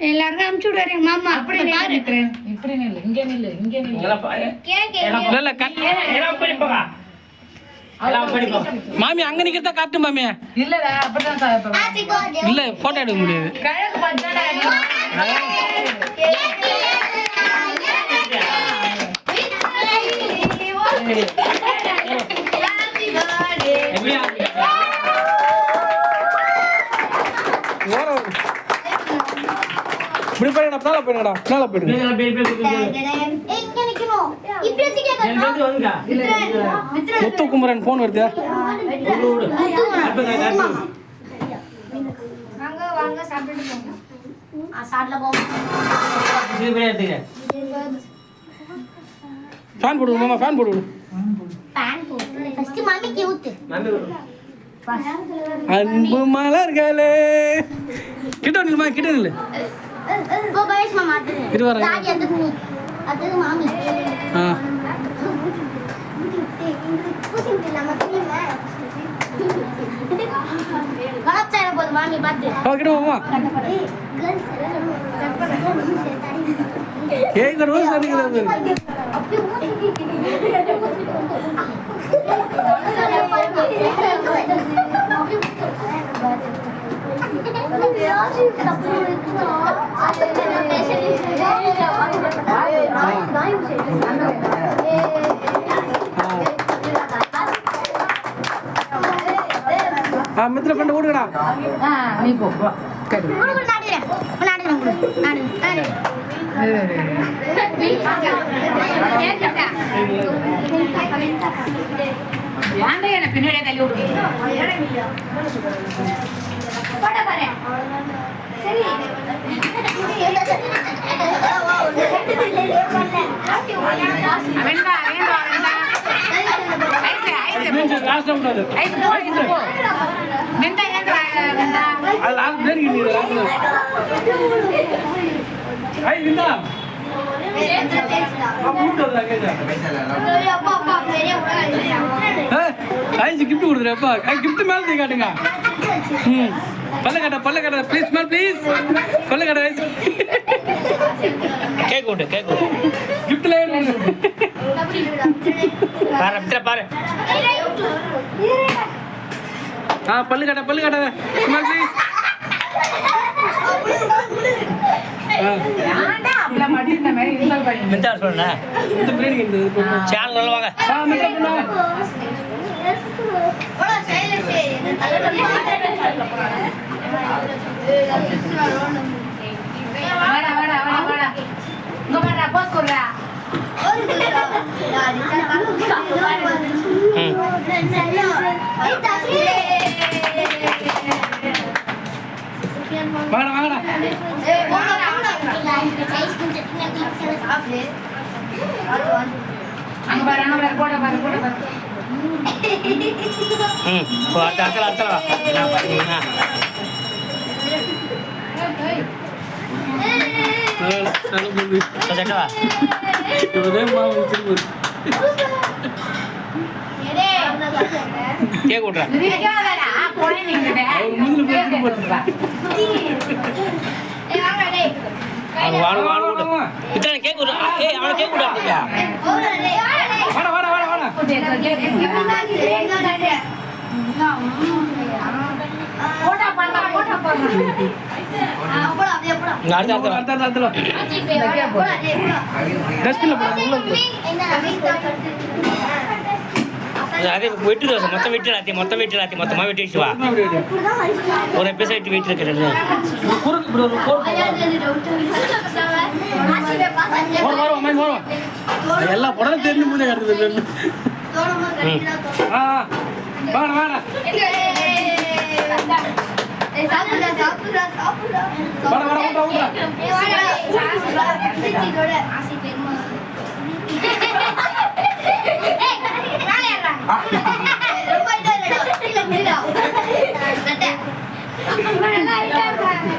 எல்லாருக்கும் அனுப்பிச்சு விடுவாரு மாமா அப்படி பாரு இப்படி நில்லு இங்க நில்லு இங்க நில்லு இங்கெல்லாம் பாரு. இல்ல இல்ல கண் எல்லாம் படி போகா. எல்லாம் படி போகா. மாமி அங்க நிக்கிறதா காட்டு மாமி இல்லடா அப்படிதான் இல்ல போட்டோ எடுக்க முடியாது கிழக்கு மேல போயிடுங்கடா மேல போயிடுங்க. முத்து குமரன் போன் வருது. ஃபேன் போடு மாமா ஃபேன் போடு. அன்பு மலர்களே கிட்ட நில்லுமா கிட்ட நில்லு இது வரேன் ஆ. மாமி இந்த ரோஸ் அடிக்கிறது. ஆ மித்திர பண்ண ஓடுங்கடா. நீ போ போ. பின்னாடியே தள்ளி விடுவோம் வெந்தா? அது லாஸ்ட் பேருக்கு நீ ஐ விந்தா கிஃப்ட் கொடுத்துருப்பா கிஃப்ட் மேல தூக்கி காட்டுங்க. ம். பல்ல காட்ட பல்ல காட்ட ப்ளீஸ் மேல் ப்ளீஸ் பல்ல காட்ட கேக் விடு, கேக் விடு. கிஃப்ட்ல பாரு, பாரு. ஆ பல்லு காட்ட பல்லு காட்ட ஸ்மைல் ப்ளீஸ் அவ்வளவு மட்டும் இந்த பிரியாணி இந்த சேனல். ஆ வாடா, வாடா, வாடா, வாடா. இங்க. வாடா வாடா அங்க பாரு, அங்க பாரு, போட பாரு, போட பாரு. ம், அடுத்த அடுத்த அடுத்த. நான் பாரு, ஆ. நல்ல பொண்ணு சரி, சரி, வா. இவரே மாவு திரும்ப கேக் விடுறேன். சிரிக்காதடா, குழந்தைங்கிட்ட. அவர் மூஞ்சில போய் திரும்ப போட்டுருப்பா. அவனுக்கு வானு, வானு விடு. மித்திரா, கேக் விடு. ஏய், அவனுக்கு கேக் விடு, அப்படியா? வாடா வாடா வாடா வாடா போட்டா. இங்க அடுத்த அடுத்த வா. அடுத்த அடுத்த டஸ்ட்பின்ல போடு உள்ள போடு. இது அதே வெட்டு தோசை மொத்தம் வெட்டு எல்லாத்தையும் மொத்தம் வெட்டு எல்லாத்தையும் மொத்தமாக வெட்டி வச்சு வா அப்படி அப்படி. ஒரு எபிசோட் வெட்டி வெட்டி இருக்கிறது ஒரு குறுக்கு இப்படி ஒரு கோடு போடு வரும் மைண்ட் வரும் எல்லா படம் தெரிஞ்சு போதே கட்டுறது ஆ ஆ. வாடா வாடா வாடா வாடா ஊட்டா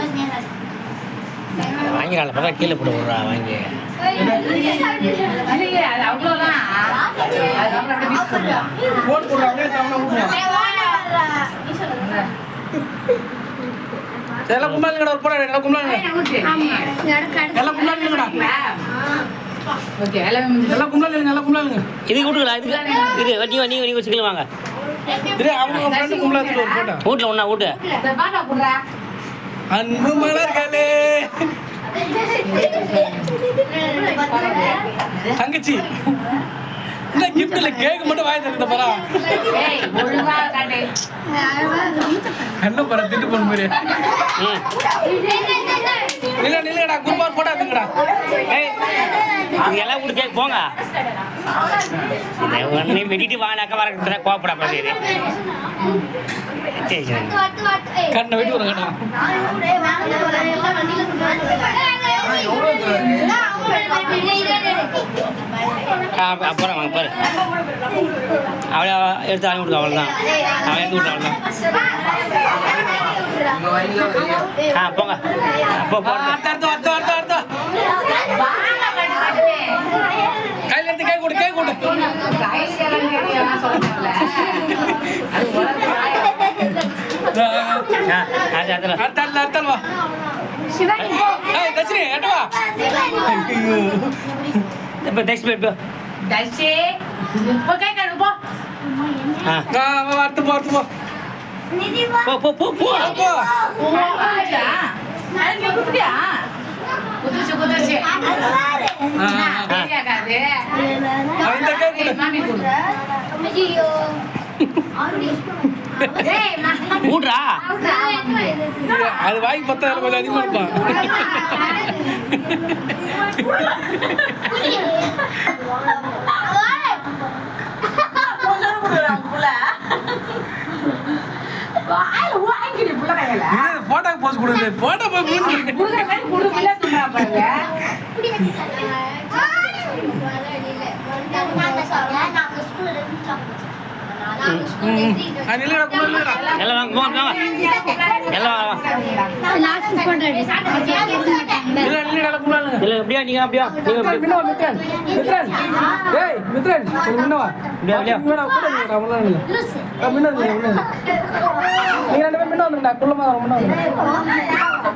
ஊட்டா வாங்கிடலாம் பக்கம் கீழே போட்டு விட்றா வாங்கி இல்லையே, போட்டு போடுறாங்க எல்லாம் கும்பலாங்கடா ஒரு போடா எல்லாம் கும்பலாங்க எல்லாம் கும்பலாங்கடா ஓகே எல்லாம் கும்பலாங்க எல்லாம் கும்பலாங்க இது இது வட்டி வட்டி வட்டி வச்சுக்கலாம் வாங்க இது அவங்க ஃப்ரெண்ட் கும்பலாத்துக்கு ஒரு போட்டோ. வீட்ல ஒண்ணா வீட்டு. அன்பு மலர்களே. தங்கச்சி. இந்த கிஃப்ட்ல கேக் மட்டும் வாங்கி தரத பாரா ஏய் ஒழுங்கா காட்டு என்ன பாரு திட்டு போன மாதிரி. ம் நில்ல நில்லடா குருபார் போட்டோ எடுங்கடா ஏய் இங்க எல்லாம் வீட்டு கேட்க போங்க ஒன்று வெட்டிட்டு வாங்கினாக்கா வர கோப்படா பண்ணிடு. கண்ணை வெட்டி விடுங்க கண்ணா ஏய், வாங்க, வாங்க, எல்லாம் வண்டியில கொண்டு வாங்க. ஏய், ஏய், ஏய், நான் அவங்க டேய், டேய், டேய், டேய். ஆ அப்புறம் வாங்க பாரு அவளை எடுத்து அனுப்பி விடுங்க அவ்வளோதான் அவளை எடுத்து விட்டு அவ்வளோதான் ஆ போங்க. போ போ அடுத்த அடுத்த அடுத்த அடுத்த அடுத்த. வாங்க காட்டு காட்டுவே கையில எடுத்து கேக் கொடு கேக் கொடு. கைஸ் எல்லாம் கேட்டியா சொல்றாங்கல அது உலக ஆ அது அதில் அடுத்த. அடுத்த அடுத்த வா. தர்ஷினி எட்டு வா. இப்போ நெக்ஸ்ட் தர்ஷே இப்போ கை கழுவு போ ஆ ஆ வா, அடுத்து போ அடுத்து போ. போ போ போ போ போ குதிச்சு குதிச்சு மாமி கொடு இது, அது வாங்கி பத்தாயிரம் கொஞ்சம் அதிகமா இருப்பான் போட்டோக்கு போஸ் கொடுக்குது போட்டோ போய் மூணு நில்லு மின்ன நில்லு நீங்க ரெண்டு பேரும் மின்ன வந்துடா குள்ளமா முன்ன வந்துடா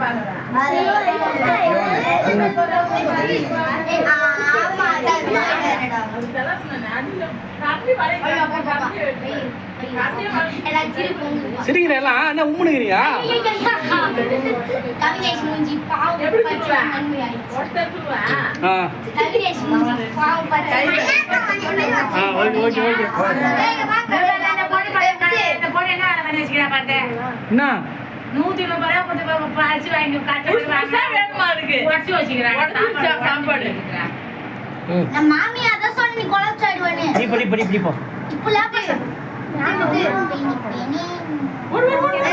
சரிங்கடா எல்லாம் என்ன உம்முனுங்கிறியா கவிதேஷ் மூஞ்சி பாவம் கவிதேஷ் மூஞ்சி பாவம் ஓகே ஓகே ஓகே என்ன நூத்தி இப்ப அரிசி வாங்கி வேணுமா இருக்கு சாப்பாடு ம். நம்ம மாமி அதான் சொன்ன நீ குழச்சாடுவேன்னு படி படி படி படி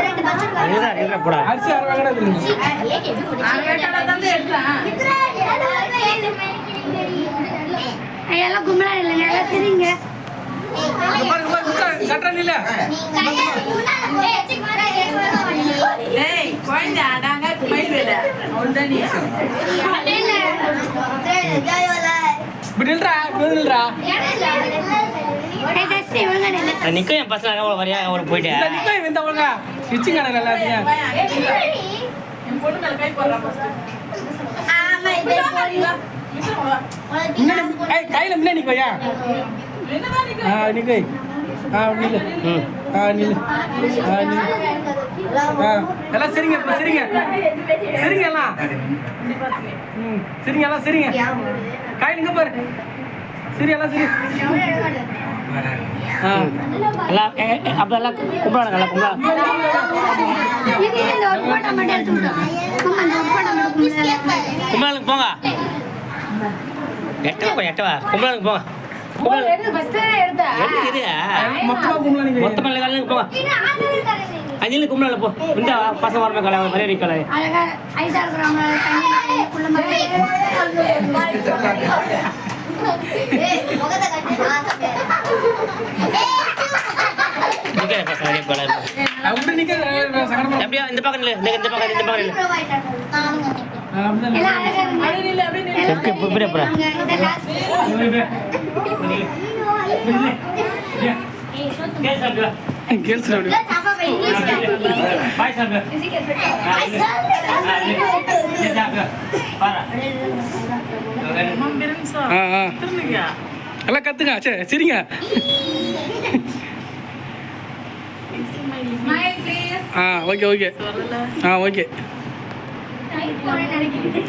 ரெண்டு பச்சை போடா. அரிசி அரை எல்லாம் கும்பலா எல்லாம் பாருங்க பாருங்க இல்ல குழந்தை அடாங்க இப்படி நில்றா இப்படி நில்றா நிற்க என் பசங்க அவ்வளோ வரையா அவ்வளோ போயிட்டு. இந்த நிக்கோ இந்த ஒழுங்கா ஸ்டிச்சிங் கடை கையில ஆ நிக்கோ ஆ நில்லு. ம். ஆ நில்லு. ஆ நில்லு. ஆ எல்லாம் சரிங்க இப்ப சரிங்க. சரிங்க எல்லாம் ம் சரிங்க எல்லாம் சரிங்க. கையில இங்க பாரு. சரி எல்லாம் சரி. ஆ. எல்லாம் அப்போ எல்லாம் கும்பிடாங்க எல்லாம் கும்பிடா. கும்பலுக்கு போங்க. எட்டவா போய் எட்டவா கும்பலுக்கு போங்க. மொத்தமா கும்பலா நீங்க மொத்தமா இல்லை கல்லுக்கு போங்க. அஞ்சலி கும்பலால போ. இந்த பசங்க வரமே கலை மரியாதை கலை அழகா ஐசா இருக்கிறவங்க தண்ணி குள்ள நிற்கிற பசங்க நிறைய கலை அப்படி நிக்க சங்கடமா எப்படியா இந்த பக்கம் இல்லை இந்த பக்கம் இந்த பக்கம் இல்லை அங்க இந்த last- கேஸ் சாப்பிட்டு வா. கேள்ஸ் சாப்பாடு பாய் சாப்பிடு பாரா ஆ ஆ எல்லாம் கத்துங்க சரி சரிங்க Smile, please. Ah okay okay ah okay type பண்ண நினைக்கிறேன்